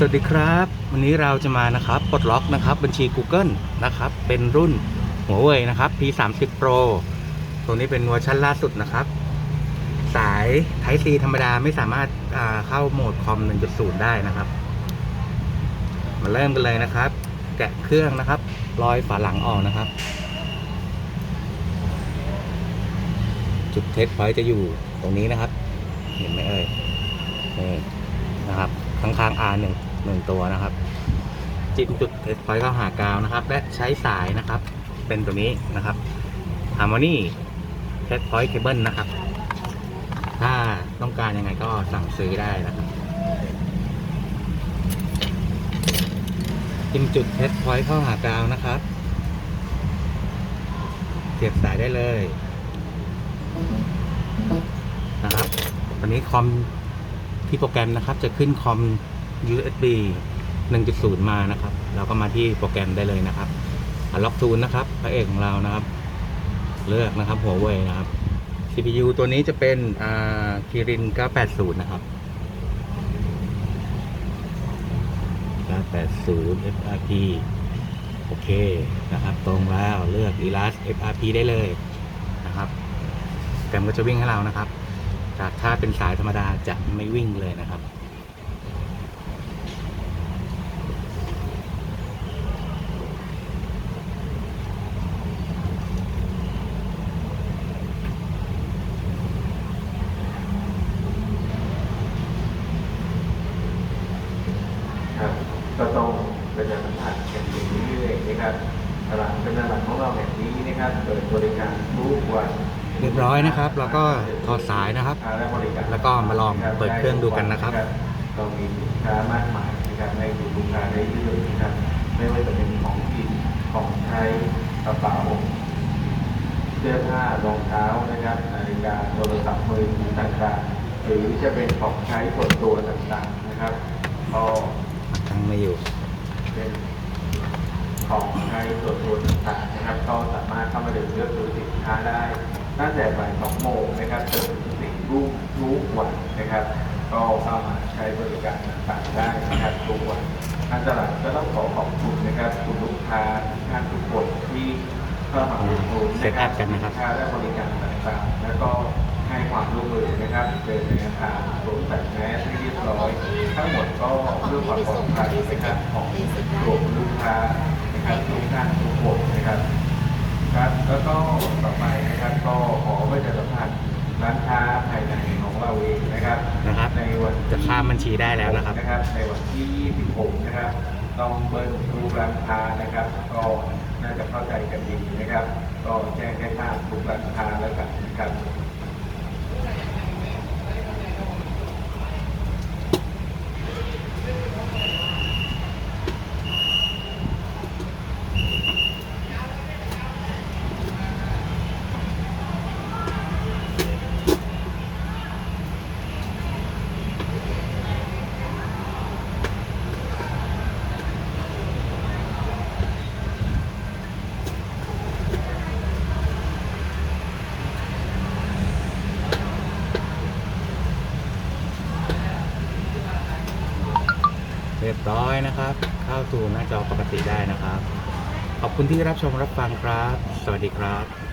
สวัสดีครับ วันนี้เราจะมานะครับปลดล็อกนะครับบัญชี Google นะครับเป็นรุ่นหัวเว่ยนะครับ P30 Pro ตัวนี้เป็นเวอร์ชันล่าสุดนะครับ สาย Type C ธรรมดาไม่สามารถเข้าโหมดคอม 1.0 ได้นะครับ มาเริ่มกันเลยนะครับ แกะเครื่องนะครับรอยฝาหลังออกนะครับ จุดเทสพอยต์จะอยู่ตรงนี้นะครับ เห็นไหมเอ่ยนี่นะครับข้างๆ R หนึ่ง หนึ่งตัวนะครับ จิ้มจุดเทสพอยต์เข้าหากาวนะครับ และใช้สายนะครับ เป็นตัวนี้นะครับ Harmony Test Point Cable นะครับ ถ้าต้องการยังไงก็สั่งซื้อได้นะครับจิ้มจุดเทสพอยต์เข้าหากาวนะครับเสียบสายได้เลยนะครับตอนนี้คอมที่โปรแกรมนะครับ จะขึ้นคอม USB 1.0 มานะครับ เราก็มาที่โปรแกรมได้เลยนะครับล็อกทูนนะครับพระเอกของเรานะครับ เลือกนะครับหัวเว่ยนะครับ CPU ตัวนี้จะเป็นอ่าคิริน 980 นะครับ 980 FRP โอเคนะครับ ตรงแล้วเลือก Elas FRP ได้เลยนะครับแกรมก็จะวิ่งให้เรานะครับ จากถ้าเป็นสายธรรมดาจะไม่วิ่งเลยนะครับก็ต้องประชาสัมพันธ์กันอย่างเรื่อยๆ นะครับตลาดเป็นตลาดของเราแห่งนี้นะครับเปิดบริการทุกวันเรียบร้อยนะครับ แล้วก็ถอดสายนะครับและบริการแล้วก็มาลองเปิดเครื่องดูกันนะครับเรามีสินค้ามากมายนะครับในกลุ่มลูกค้าได้เรื่อยๆนะครับ ไม่ว่าจะเป็นของกินของใช้กระเป๋าเสื้อผ้ารองเท้านะครับนาฬิกาโทรศัพท์มือถือต่างๆหรือจะเป็นของใช้ส่วนตัวต่างๆนะครับก็ตั้งไม่อยู่เป็น ของใช้ส่วนตัวต่างๆนะครับ ก็สามารถเข้ามาเดินเลือกดูสินค้าได้ตั้งแต่บ่ายสองโมงนะครับจนถึงสี่รุ่งทุกวันนะครับ ก็เข้ามาใช้บริการต่างๆได้นะครับทุกวันทางตลาดก็ต้องขอขอบคุณนะครับคุณลูกค้าทุกท่านทุกคนที่เข้ามาอุดหนุนเซตอัพกันนะครับสิค้าและบริการต่างๆ แล้วก็ให้ความร่วมมือนะครับเป็นในอาคารสวมใส่แมสให้เรียบร้อย ทั้งหมดก็เพื่อความปลอดภัยนะครับของกลุ่มลูกค้า นะครับทุกท่านทุกคนนะครับครับแล้วก็ต่อไปนะครับก็ขอประชาสัมพันธ์ร้านค้าภายในของเราเองนะครับนะครับ ในวันที่จะข้ามบัญชีได้แล้วนะครับ นะครับ ในวันที่ 26 นะครับต้องเบิ้ลรูปร้านค้านะครับ ก็น่าจะเข้าใจกันดีนะครับ ก็แจ้งให้ทราบทุกร้านค้าแล้วกันนะครับ รียบร้อยนะครับ เข้าสู่หน้าจอปกติได้นะครับ ขอบคุณที่รับชมรับฟังครับ สวัสดีครับ